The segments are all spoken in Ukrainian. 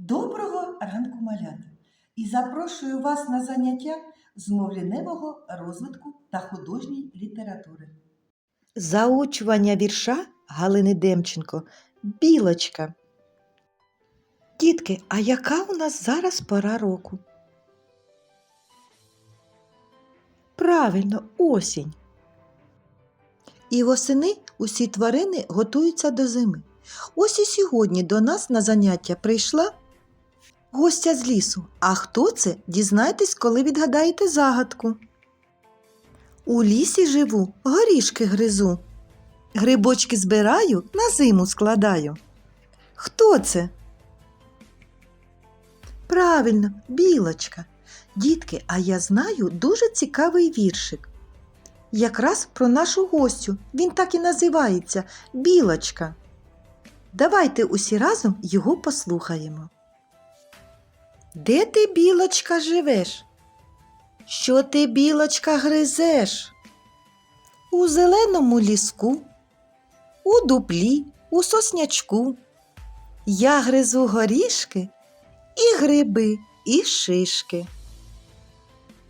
Доброго ранку, малята! І запрошую вас на заняття з мовліневого розвитку та художньої літератури. Заучування вірша Галини Демченко Білочка. Дітки, а яка у нас зараз пора року? Правильно, осінь. І восени усі тварини готуються до зими. Ось і сьогодні до нас на заняття прийшла гостя з лісу. А хто це? Дізнайтесь, коли відгадаєте загадку. У лісі живу, горішки гризу. Грибочки збираю, на зиму складаю. Хто це? Правильно, білочка. Дітки, а я знаю дуже цікавий віршик. Якраз про нашу гостю. Він так і називається Білочка. Давайте усі разом його послухаємо. Де ти, білочка, живеш? Що ти, білочка, гризеш? У зеленому ліску, у дуплі, у соснячку. Я гризу горішки і гриби, і шишки.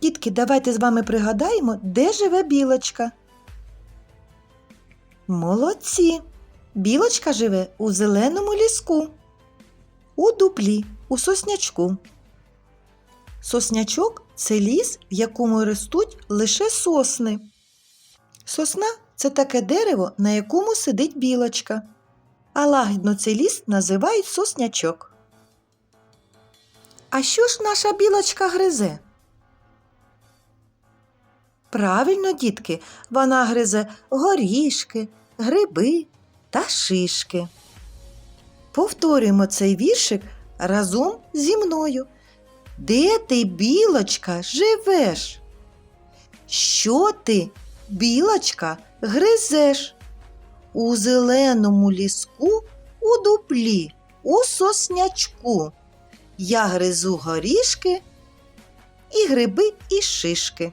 Дітки, давайте з вами пригадаємо, де живе білочка. Молодці. Білочка живе у зеленому ліску, у дуплі, у соснячку. Соснячок це ліс, в якому ростуть лише сосни. Сосна це таке дерево, на якому сидить білочка. А лагідно цей ліс називають соснячок. А що ж наша білочка гризе? Правильно, дітки, вона гризе горішки, гриби та шишки. Повторюємо цей віршик разом зі мною. Де ти, білочка, живеш? Що ти, білочка, гризеш? У зеленому ліску, у дуплі, у соснячку. Я гризу горішки і гриби, і шишки.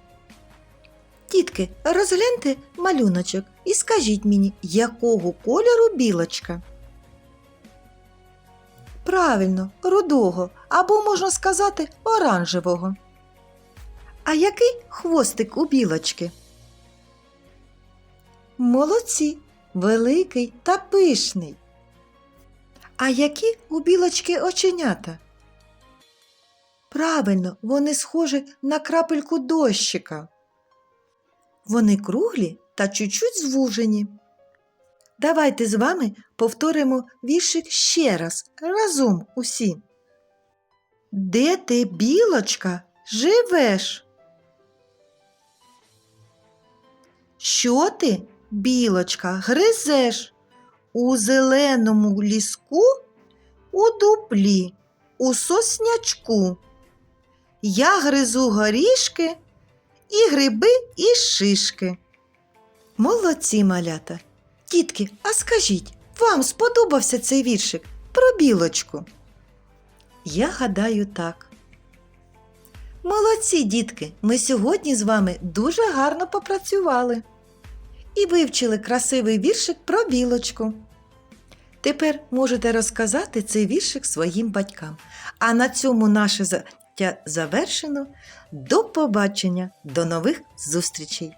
Тітки, розгляньте малюночок і скажіть мені, якого кольору білочка? Правильно, рудого, або можна сказати, оранжевого. А який хвостик у білочки? Молодці, великий та пишний. А які у білочки оченята? Правильно, вони схожі на крапельку дощика. Вони круглі та чуть-чуть звужені. Давайте з вами повторимо віршик ще раз, разом усі. Де ти, білочка, живеш? Що ти, білочка, гризеш? У зеленому ліску, у дуплі, у соснячку. Я гризу горішки і гриби, і шишки. Молодці малята. Тітки, а скажіть, вам сподобався цей віршик про білочку? Я гадаю, так. Молодці, дітки, ми сьогодні з вами дуже гарно попрацювали і вивчили красивий віршик про білочку. Тепер можете розказати цей віршик своїм батькам. А на цьому наше заняття завершено. До побачення, до нових зустрічей!